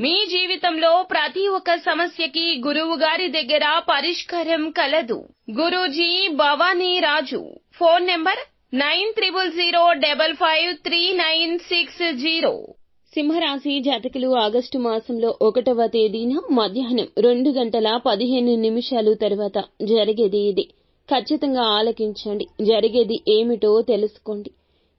మీ జీవితంలో ప్రతి ఒక్క సమస్యకి గురువు గారి దగ్గర పరిష్కారం కలదు. Guruji Bhavani Raju. Phone number nine triple zero double five three nine six zero. సింహరాశి జాతకులు ఆగస్టు మాసంలో ఒకటవ తేదీన మధ్యాహ్నం రెండు గంటల పదిహేను నిమిషాలు తర్వాత జరిగేది ఇది. ఖచ్చితంగా ఆలకించండి. జరిగేది ఏమిటో తెలుసుకోండి.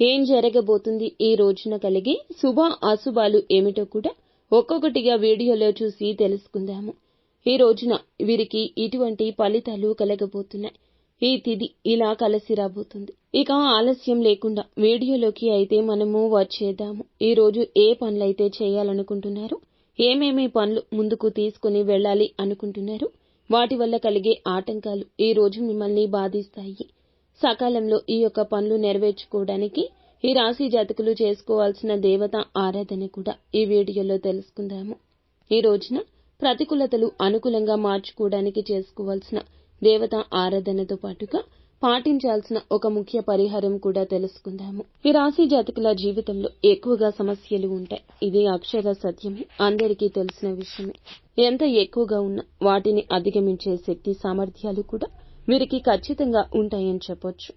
ఏం జరగబోతుంది ఈ రోజున కలిగే శుభ అశుభాలు ఏమిటో కూడా ఒక్కొక్కటిగా వీడియోలో చూసి తెలుసుకుందాము. ఈ రోజున వీరికి ఇటువంటి ఫలితాలు కలగబోతున్నాయి. ఈ తిథి ఇలా కలిసి రాబోతుంది. ఇక ఆలస్యం లేకుండా వీడియోలోకి అయితే మనము వచ్చేద్దాము. ఈ రోజు ఏ పనులైతే చేయాలనుకుంటున్నారు ఏమేమి పనులు ముందుకు తీసుకుని వెళ్ళాలి అనుకుంటున్నారు వాటి వల్ల కలిగే ఆటంకాలు ఈ రోజు మిమ్మల్ని బాధిస్తాయి. సకాలంలో ఈ యొక్క పనులు నెరవేర్చుకోవడానికి ఈ రాశి జాతకులు చేసుకోవాల్సిన దేవత ఆరాధన కూడా ఈ వీడియోలో తెలుసుకుందాము. ఈ రోజున ప్రతికూలతలు అనుకూలంగా మార్చుకోవడానికి చేసుకోవాల్సిన దేవత ఆరాధనతో పాటుగా పాటించాల్సిన ఒక ముఖ్య పరిహారం కూడా తెలుసుకుందాము. ఈ రాశి జాతకుల జీవితంలో ఎక్కువగా సమస్యలు ఉంటాయి. ఇది అక్షర సత్యమే. అందరికీ తెలిసిన విషయమే. ఎంత ఎక్కువగా ఉన్నా వాటిని అధిగమించే శక్తి సామర్థ్యాలు కూడా వీరికి ఖచ్చితంగా ఉంటాయని చెప్పొచ్చు.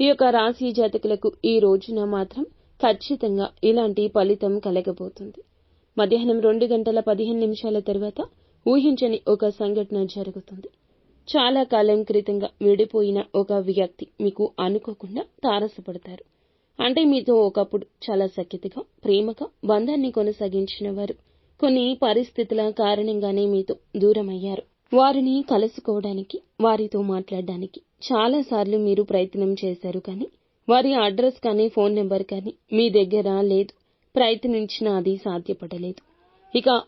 ఈ యొక్క రాశి జాతకులకు ఈ రోజున మాత్రం ఖచ్చితంగా ఇలాంటి ఫలితం కలగబోతుంది. మధ్యాహ్నం రెండు గంటల పదిహేను నిమిషాల తర్వాత ఊహించని ఒక సంఘటన జరుగుతుంది. చాలా కాలం క్రితంగా విడిపోయిన ఒక వ్యక్తి మీకు అనుకోకుండా తారసపడతారు. అంటే మీతో ఒకప్పుడు చాలా సఖ్యతగా ప్రేమగా బంధాన్ని కొనసాగించిన వారు కొన్ని పరిస్థితుల కారణంగానే మీతో దూరమయ్యారు. వారిని కలుసుకోవడానికి వారితో మాట్లాడడానికి చాలా సార్లు మీరు ప్రయత్నం చేశారు కానీ వారి అడ్రస్ కానీ ఫోన్ నెంబర్ కానీ మీ దగ్గర లేదు. ప్రయత్నించినా అది సాధ్యపడలేదు. ఇక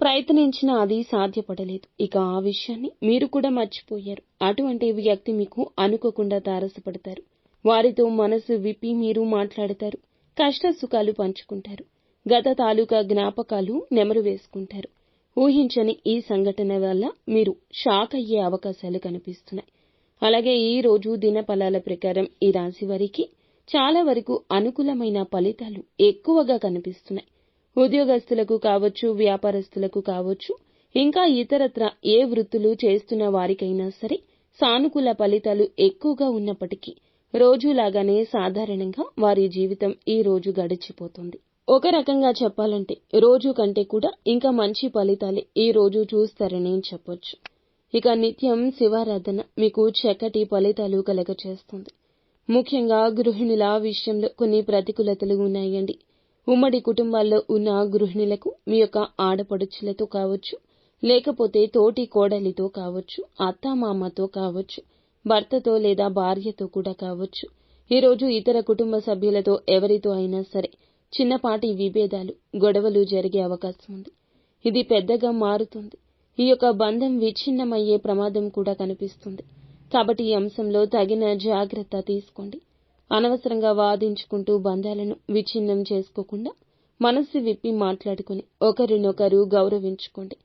ప్రయత్నించినా అది సాధ్యపడలేదు. ఇక ఆ విషయాన్ని మీరు కూడా మర్చిపోయారు. అటువంటి వ్యక్తి మీకు అనుకోకుండా తారసపడతారు. వారితో మనసు విప్పి మీరు మాట్లాడతారు. కష్ట సుఖాలు పంచుకుంటారు. గత తాలూకా జ్ఞాపకాలు నెమరు వేసుకుంటారు. ఊహించని ఈ సంఘటన వల్ల మీరు షాక్ అయ్యే అవకాశాలు కనిపిస్తున్నాయి. అలాగే ఈ రోజు దినఫలాల ప్రకారం ఈ రాశి వారికి చాలా వరకు అనుకూలమైన ఫలితాలు ఎక్కువగా కనిపిస్తున్నాయి. ఉద్యోగస్తులకు కావచ్చు వ్యాపారస్తులకు కావచ్చు ఇంకా ఇతరత్ర ఏ వృత్తులు చేస్తున్న వారికైనా సరే సానుకూల ఫలితాలు ఎక్కువగా ఉన్నప్పటికీ రోజులాగానే సాధారణంగా వారి జీవితం ఈ రోజు గడిచిపోతుంది. ఒక రకంగా చెప్పాలంటే రోజు కంటే కూడా ఇంకా మంచి ఫలితాలే ఈ రోజు చూస్తారని చెప్పొచ్చు. ఇక నిత్యం శివారాధన మీకు చక్కటి ఫలితాలు కలగచేస్తుంది. ముఖ్యంగా గృహిణుల విషయంలో కొన్ని ప్రతికూలతలు ఉన్నాయండి. ఉమ్మడి కుటుంబాల్లో ఉన్న గృహిణులకు మీ యొక్క ఆడపడుచులతో కావచ్చు లేకపోతే తోటి కోడలితో కావచ్చు అత్తామామతో కావచ్చు భర్తతో లేదా భార్యతో కూడా కావచ్చు. ఈరోజు ఇతర కుటుంబ సభ్యులతో ఎవరితో అయినా సరే చిన్నపాటి విభేదాలు గొడవలు జరిగే అవకాశం ఉంది. ఇది పెద్దగా మారుతుంది. ఈ యొక్క బంధం విచ్ఛిన్నమయ్యే ప్రమాదం కూడా కనిపిస్తుంది. కాబట్టి ఈ అంశంలో తగిన జాగ్రత్త తీసుకోండి. అనవసరంగా వాదించుకుంటూ బంధాలను విచ్ఛిన్నం చేసుకోకుండా మనస్సు విప్పి మాట్లాడుకుని ఒకరినొకరు గౌరవించుకోండి.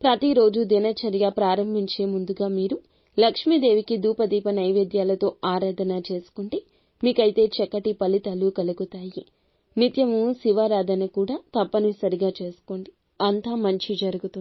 ప్రతిరోజు దినచర్య ప్రారంభించే ముందుగా మీరు లక్ష్మీదేవికి ధూపదీప నైవేద్యాలతో ఆరాధన చేసుకుంటే మీకైతే చక్కటి ఫలితాలు కలుగుతాయి. నిత్యము శివారాధన కూడా తప్పనిసరిగా చేసుకోండి. అంతా మంచి జరుగుతుంది.